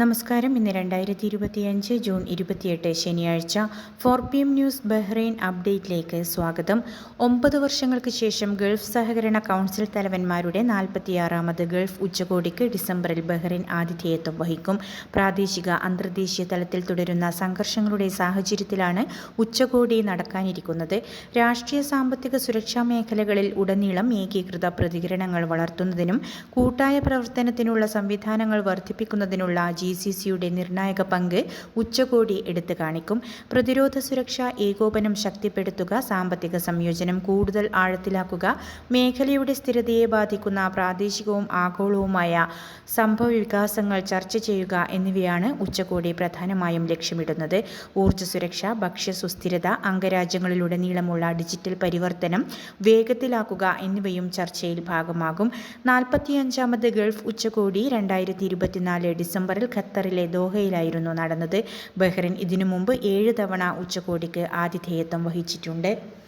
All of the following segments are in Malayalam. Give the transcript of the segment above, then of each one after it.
നമസ്കാരം. ഇന്ന് രണ്ടായിരത്തി ഇരുപത്തിയഞ്ച് ജൂൺ ഇരുപത്തിയെട്ട് ശനിയാഴ്ച four P M news Bahrain അപ്ഡേറ്റിലേക്ക് സ്വാഗതം. ഒമ്പത് വർഷങ്ങൾക്ക് ശേഷം ഗൾഫ് സഹകരണ കൗൺസിൽ തലവന്മാരുടെ നാൽപ്പത്തിയാറാമത് ഗൾഫ് ഉച്ചകോടിക്ക് ഡിസംബറിൽ ബഹ്റൈൻ ആതിഥേയത്വം വഹിക്കും. പ്രാദേശിക അന്തർദേശീയ തലത്തിൽ തുടരുന്ന സംഘർഷങ്ങളുടെ സാഹചര്യത്തിലാണ് ഉച്ചകോടി നടക്കാനിരിക്കുന്നത്. രാഷ്ട്രീയ സാമ്പത്തിക സുരക്ഷാ മേഖലകളിൽ ഉടനീളം ഏകീകൃത പ്രതികരണങ്ങൾ വളർത്തുന്നതിനും കൂട്ടായ പ്രവർത്തനത്തിനുള്ള സംവിധാനങ്ങൾ വർദ്ധിപ്പിക്കുന്നതിനുള്ള ജി സി സിയുടെ നിർണായക പങ്ക് ഉച്ചകോടി എടുത്തു കാണിക്കും. പ്രതിരോധ സുരക്ഷ ഏകോപനം ശക്തിപ്പെടുത്തുക സാമ്പത്തിക സംയോജനം കൂടുതൽ ആഴത്തിലാക്കുക മേഖലയുടെ സ്ഥിരതയെ ബാധിക്കുന്ന പ്രാദേശികവും ആഗോളവുമായ സംഭവ വികാസങ്ങൾ ചർച്ച ചെയ്യുക എന്നിവയാണ് ഉച്ചകോടി പ്രധാനമായും ലക്ഷ്യമിടുന്നത്. ഊർജ സുരക്ഷ ഭക്ഷ്യ സുസ്ഥിരത അംഗരാജ്യങ്ങളിലുടനീളമുള്ള ഡിജിറ്റൽ പരിവർത്തനം വേഗത്തിലാക്കുക എന്നിവയും ചർച്ചയിൽ ഭാഗമാകും. നാൽപ്പത്തിയഞ്ചാമത് ഗൾഫ് ഉച്ചകോടി രണ്ടായിരത്തി ഇരുപത്തിനാല് ഡിസംബറിൽ ഖത്തറിലെ ദോഹയിലായിരുന്നു നടന്നത്. ബഹ്റിൻ ഇതിനു മുമ്പ് ഏഴ് തവണ ഉച്ചകോടിക്ക് ആതിഥേയത്വം വഹിച്ചിട്ടുണ്ട്.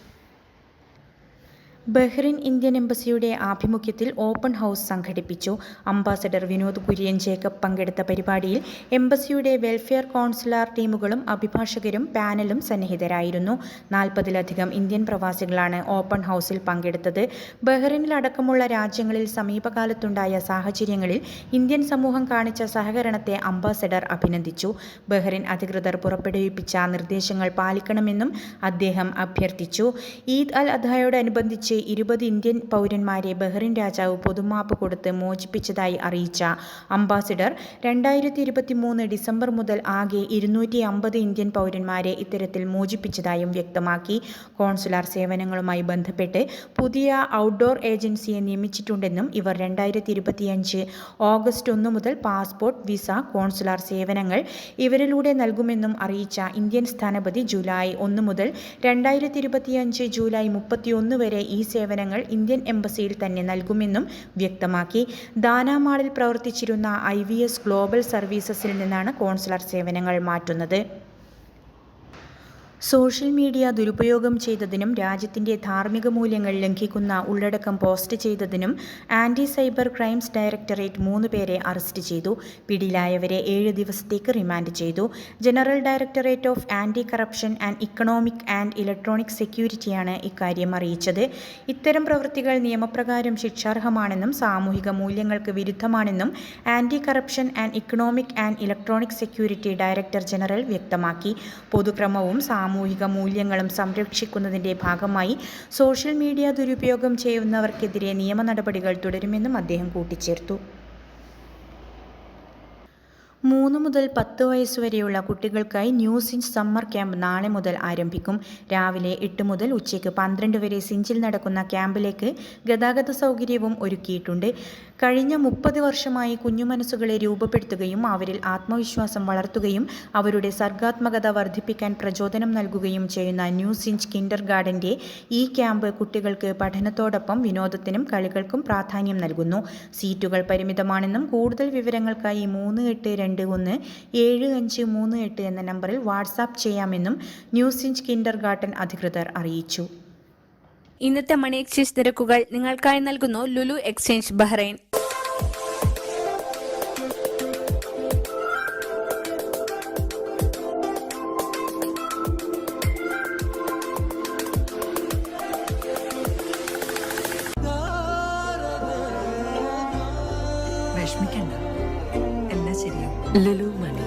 ബഹ്റിൻ ഇന്ത്യൻ എംബസിയുടെ ആഭിമുഖ്യത്തിൽ ഓപ്പൺ ഹൗസ് സംഘടിപ്പിച്ചു. അംബാസഡർ വിനോദ് കുര്യൻ ജേക്കബ് പങ്കെടുത്ത പരിപാടിയിൽ എംബസിയുടെ വെൽഫെയർ കൗൺസിലർ ടീമുകളും അഭിഭാഷകരും പാനലും സന്നിഹിതരായിരുന്നു. നാൽപ്പതിലധികം ഇന്ത്യൻ പ്രവാസികളാണ് ഓപ്പൺ ഹൗസിൽ പങ്കെടുത്തത്. ബഹ്റിനിലടക്കമുള്ള രാജ്യങ്ങളിൽ സമീപകാലത്തുണ്ടായ സാഹചര്യങ്ങളിൽ ഇന്ത്യൻ സമൂഹം കാണിച്ച സഹകരണത്തെ അംബാസഡർ അഭിനന്ദിച്ചു. ബഹ്റിൻ അധികൃതർ പുറപ്പെടുവിപ്പിച്ച നിർദ്ദേശങ്ങൾ പാലിക്കണമെന്നും അദ്ദേഹം അഭ്യർത്ഥിച്ചു. ഈദ് അൽ അദ്ഹയോടനുബന്ധിച്ച് ഇരുപത് ഇന്ത്യൻ പൗരന്മാരെ ബഹ്റിൻ രാജാവ് പൊതുമാപ്പ് കൊടുത്ത് മോചിപ്പിച്ചതായി അറിയിച്ച അംബാസിഡർ രണ്ടായിരത്തി ഇരുപത്തി മൂന്ന് ഡിസംബർ മുതൽ ആകെ ഇരുന്നൂറ്റി അമ്പത് ഇന്ത്യൻ പൗരന്മാരെ ഇത്തരത്തിൽ മോചിപ്പിച്ചതായും വ്യക്തമാക്കി. കോൺസുലാർ സേവനങ്ങളുമായി ബന്ധപ്പെട്ട് പുതിയ ഔട്ട്ഡോർ ഏജൻസിയെ നിയമിച്ചിട്ടുണ്ടെന്നും ഇവർ രണ്ടായിരത്തി ഇരുപത്തിയഞ്ച് ഓഗസ്റ്റ് ഒന്ന് മുതൽ പാസ്പോർട്ട് വിസ കോൺസുലാർ സേവനങ്ങൾ ഇവരിലൂടെ നൽകുമെന്നും അറിയിച്ച ഇന്ത്യൻ സ്ഥാനപതി ജൂലൈ ഒന്ന് മുതൽ രണ്ടായിരത്തി ഇരുപത്തിയഞ്ച് ജൂലൈ മുപ്പത്തിയൊന്ന് വരെ ഈ സേവനങ്ങൾ ഇന്ത്യൻ എംബസിയിൽ തന്നെ നൽകുമെന്നും വ്യക്തമാക്കി. ദാനാമാളിൽ പ്രവർത്തിച്ചിരുന്ന ഐ ഗ്ലോബൽ സർവീസസിൽ നിന്നാണ് കോൺസുലർ സേവനങ്ങൾ മാറ്റുന്നത്. സോഷ്യൽ മീഡിയ ദുരുപയോഗം ചെയ്തതിനും രാജ്യത്തിന്റെ ധാർമ്മിക മൂല്യങ്ങൾ ലംഘിക്കുന്ന ഉള്ളടക്കം പോസ്റ്റ് ചെയ്തതിനും ആന്റി സൈബർ ക്രൈംസ് ഡയറക്ടറേറ്റ് മൂന്ന് പേരെ അറസ്റ്റ് ചെയ്തു. പിടിയിലായവരെ ഏഴ് ദിവസത്തേക്ക് റിമാൻഡ് ചെയ്തു. General directorate of anti corruption and economic and electronic സെക്യൂരിറ്റിയാണ് ഇക്കാര്യം അറിയിച്ചത്. ഇത്തരം പ്രവൃത്തികൾ നിയമപ്രകാരം ശിക്ഷാർഹമാണെന്നും സാമൂഹിക മൂല്യങ്ങൾക്ക് വിരുദ്ധമാണെന്നും anti corruption and economic and electronic security director general വ്യക്തമാക്കി. പൊതുക്രമവും സാമൂഹിക മൂല്യങ്ങളും സംരക്ഷിക്കുന്നതിന്റെ ഭാഗമായി സോഷ്യൽ മീഡിയ ദുരുപയോഗം ചെയ്യുന്നവർക്കെതിരെ നിയമ നടപടികൾ തുടരുമെന്നും അദ്ദേഹം കൂട്ടിച്ചേർത്തു. മൂന്ന് മുതൽ പത്ത് വയസ്സുവരെയുള്ള കുട്ടികൾക്കായി ന്യൂ സമ്മർ ക്യാമ്പ് നാളെ മുതൽ ആരംഭിക്കും. രാവിലെ എട്ട് മുതൽ ഉച്ചയ്ക്ക് പന്ത്രണ്ട് വരെ സിഞ്ചിൽ നടക്കുന്ന ക്യാമ്പിലേക്ക് ഗതാഗത സൗകര്യവും ഒരുക്കിയിട്ടുണ്ട്. കഴിഞ്ഞ മുപ്പത് വർഷമായി കുഞ്ഞുമനസ്സുകളെ രൂപപ്പെടുത്തുകയും അവരിൽ ആത്മവിശ്വാസം വളർത്തുകയും അവരുടെ സർഗാത്മകത വർദ്ധിപ്പിക്കാൻ പ്രചോദനം നൽകുകയും ചെയ്യുന്ന ന്യൂ സിഞ്ച് കിൻഡർ ഗാർഡന്റെ ഈ ക്യാമ്പ് കുട്ടികൾക്ക് പഠനത്തോടൊപ്പം വിനോദത്തിനും കളികൾക്കും പ്രാധാന്യം നൽകുന്നു. സീറ്റുകൾ പരിമിതമാണെന്നും കൂടുതൽ വിവരങ്ങൾക്കായി മൂന്ന് എട്ട് രണ്ട് ഒന്ന് ഏഴ് അഞ്ച് മൂന്ന് എട്ട് എന്ന നമ്പറിൽ വാട്സാപ്പ് ചെയ്യാമെന്നും ന്യൂസ് ഇഞ്ച് കിൻഡർ ഗാർട്ടൻ അധികൃതർ അറിയിച്ചു. ഇന്നത്തെ മണി എക്സ്ചേഞ്ച് നിരക്കുകൾ നിങ്ങൾക്കായി നൽകുന്നു ലുലു എക്സ്ചേഞ്ച് ബഹ്റൈൻ. ശരിയാവും. ലുലു മണി.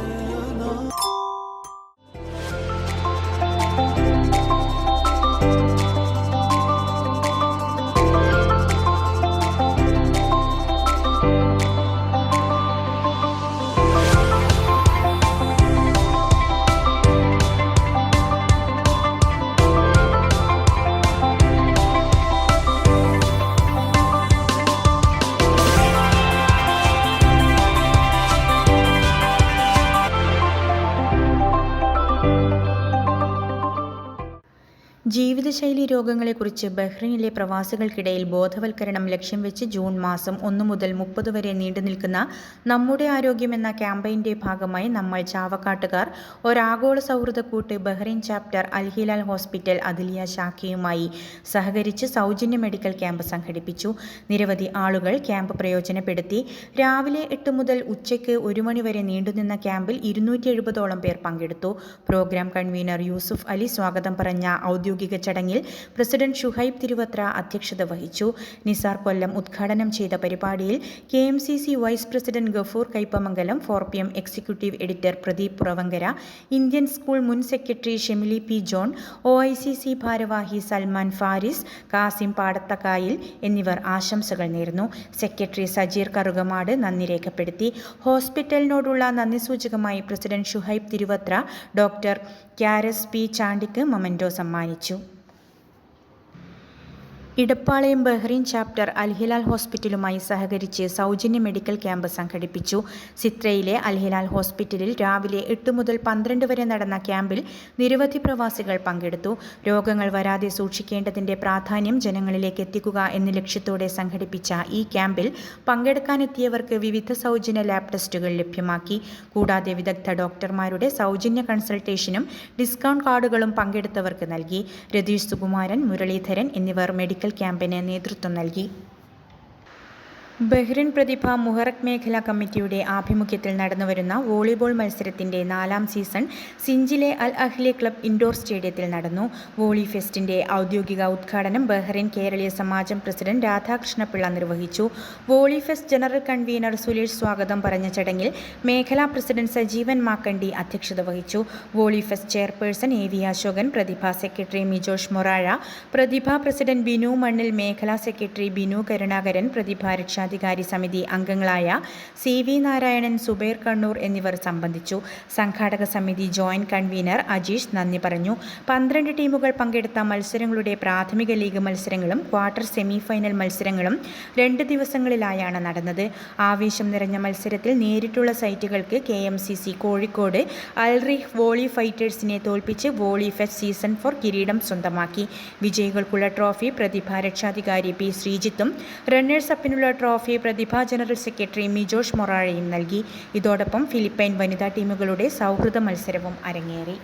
ജീവിതശൈലി രോഗങ്ങളെക്കുറിച്ച് ബഹ്റിനിലെ പ്രവാസികൾക്കിടയിൽ ബോധവൽക്കരണം ലക്ഷ്യം വെച്ച് ജൂൺ മാസം ഒന്നു മുതൽ മുപ്പത് വരെ നീണ്ടു നിൽക്കുന്ന നമ്മുടെ ആരോഗ്യം എന്ന ക്യാമ്പയിന്റെ ഭാഗമായി നമ്മൾ ചാവക്കാട്ടുകാർ ഒരാഗോള സൗഹൃദക്കൂട്ട് Bahrain chapter Al Hilal hospital Adliya ശാഖയുമായി സഹകരിച്ച് സൗജന്യ മെഡിക്കൽ ക്യാമ്പ് സംഘടിപ്പിച്ചു. നിരവധി ആളുകൾ ക്യാമ്പ് പ്രയോജനപ്പെടുത്തി. രാവിലെ എട്ട് മുതൽ ഉച്ചയ്ക്ക് ഒരു മണിവരെ നീണ്ടുനിന്ന ക്യാമ്പിൽ ഇരുന്നൂറ്റി എഴുപതോളം പേർ പങ്കെടുത്തു. പ്രോഗ്രാം കൺവീനർ യൂസുഫ് അലി സ്വാഗതം പറഞ്ഞ ഔദ്യോഗിക ചടങ്ങിൽ പ്രസിഡന്റ് ഷുഹൈബ് തിരുവത്ര അധ്യക്ഷത വഹിച്ചു. നിസാർ കൊല്ലം ഉദ്ഘാടനം ചെയ്ത പരിപാടിയിൽ K M C C vice president Gafoor Kaipamangalam four P M executive editor Pradeep Puravankara Indian school മുൻ secretary Shemili P John O I C C ഭാരവാഹി സൽമാൻ ഫാരിസ് കാസിം പാടത്തക്കായിൽ എന്നിവർ ആശംസകൾ നേർന്നു. സെക്രട്ടറി സജീർ കറുകമാട് നന്ദി രേഖപ്പെടുത്തി. ഹോസ്പിറ്റലിനോടുള്ള നന്ദി സൂചകമായി പ്രസിഡന്റ് ഷുഹൈബ് തിരുവത്ര ഡോക്ടർ ക്യാരസ് പി ചാണ്ടിക്ക് മൊമെന്റോ സമ്മാനിച്ചു. 아주 Edappalayam Bahrain chapter Al Hilal ഹോസ്പിറ്റലുമായി സഹകരിച്ച് സൗജന്യ മെഡിക്കൽ ക്യാമ്പ് സംഘടിപ്പിച്ചു. സിത്രയിലെ അൽഹിലാൽ ഹോസ്പിറ്റലിൽ രാവിലെ എട്ട് മുതൽ പന്ത്രണ്ട് വരെ നടന്ന ക്യാമ്പിൽ നിരവധി പ്രവാസികൾ പങ്കെടുത്തു. രോഗങ്ങൾ വരാതെ സൂക്ഷിക്കേണ്ടതിന്റെ പ്രാധാന്യം ജനങ്ങളിലേക്ക് എത്തിക്കുക എന്ന ലക്ഷ്യത്തോടെ സംഘടിപ്പിച്ച ഈ ക്യാമ്പിൽ പങ്കെടുക്കാനെത്തിയവർക്ക് വിവിധ സൗജന്യ ലാബ് ടെസ്റ്റുകൾ ലഭ്യമാക്കി. കൂടാതെ വിദഗ്ധ ഡോക്ടർമാരുടെ സൗജന്യ കൺസൾട്ടേഷനും ഡിസ്കൗണ്ട് കാർഡുകളും പങ്കെടുത്തവർക്ക് നൽകി. രതീഷ് സുകുമാരൻ മുരളീധരൻ എന്നിവർ മെഡിക്കൽ ക്യാമ്പിന് നേതൃത്വം നൽകി ബഹ്റിൻ പ്രതിഭ മുഹറക് മേഖല കമ്മിറ്റിയുടെ ആഭിമുഖ്യത്തിൽ നടന്നുവരുന്ന വോളിബോൾ മത്സരത്തിന്റെ നാലാം സീസൺ സിഞ്ചിലെ അൽ അഹ്ലി ക്ലബ് ഇൻഡോർ സ്റ്റേഡിയത്തിൽ നടന്നു. വോളി ഫെസ്റ്റിന്റെ ഔദ്യോഗിക ഉദ്ഘാടനം ബഹ്റിൻ കേരളീയ സമാജം പ്രസിഡന്റ് രാധാകൃഷ്ണപിള്ള നിർവഹിച്ചു. Volley fest general convener Sulesh സ്വാഗതം പറഞ്ഞ ചടങ്ങിൽ മേഖലാ പ്രസിഡന്റ് സജീവൻ മാക്കണ്ടി അധ്യക്ഷത വഹിച്ചു. Volley fest chairperson A V Ashokan Prathibha secretary Mijosh Morazha Prathibha president Binu Mannil മേഖലാ സെക്രട്ടറി ബിനു കരുണാകരൻ പ്രതിഭ രക്ഷാധികാരി സമിതി അംഗങ്ങളായ സി വി നാരായണൻ സുബൈർ കണ്ണൂർ എന്നിവർ സംബന്ധിച്ചു. സംഘാടക സമിതി ജോയിന്റ് കൺവീനർ അജീഷ് നന്ദി പറഞ്ഞു. പന്ത്രണ്ട് ടീമുകൾ പങ്കെടുത്ത മത്സരങ്ങളുടെ പ്രാഥമിക ലീഗ് മത്സരങ്ങളും ക്വാർട്ടർ സെമി ഫൈനൽ മത്സരങ്ങളും രണ്ട് ദിവസങ്ങളിലായാണ് നടന്നത്. ആവേശം നിറഞ്ഞ മത്സരത്തിൽ നേരിട്ടുള്ള സൈറ്റുകൾക്ക് K M C C Kozhikode അൽറിഹ് volley ഫൈറ്റേഴ്സിനെ തോൽപ്പിച്ച് വോളി ഫെസ്റ്റ് സീസൺ ഫോർ കിരീടം സ്വന്തമാക്കി. വിജയികൾക്കുള്ള ട്രോഫി പ്രതിഭ രക്ഷാധികാരി പി ശ്രീജിത്തും runners അപ്പിനുള്ള trophy Prathibha general secretary Mijosh മൊറാഴയും നൽകി. ഇതോടൊപ്പം ഫിലിപ്പൈൻ വനിതാ ടീമുകളുടെ സൗഹൃദ മത്സരവും അരങ്ങേറി.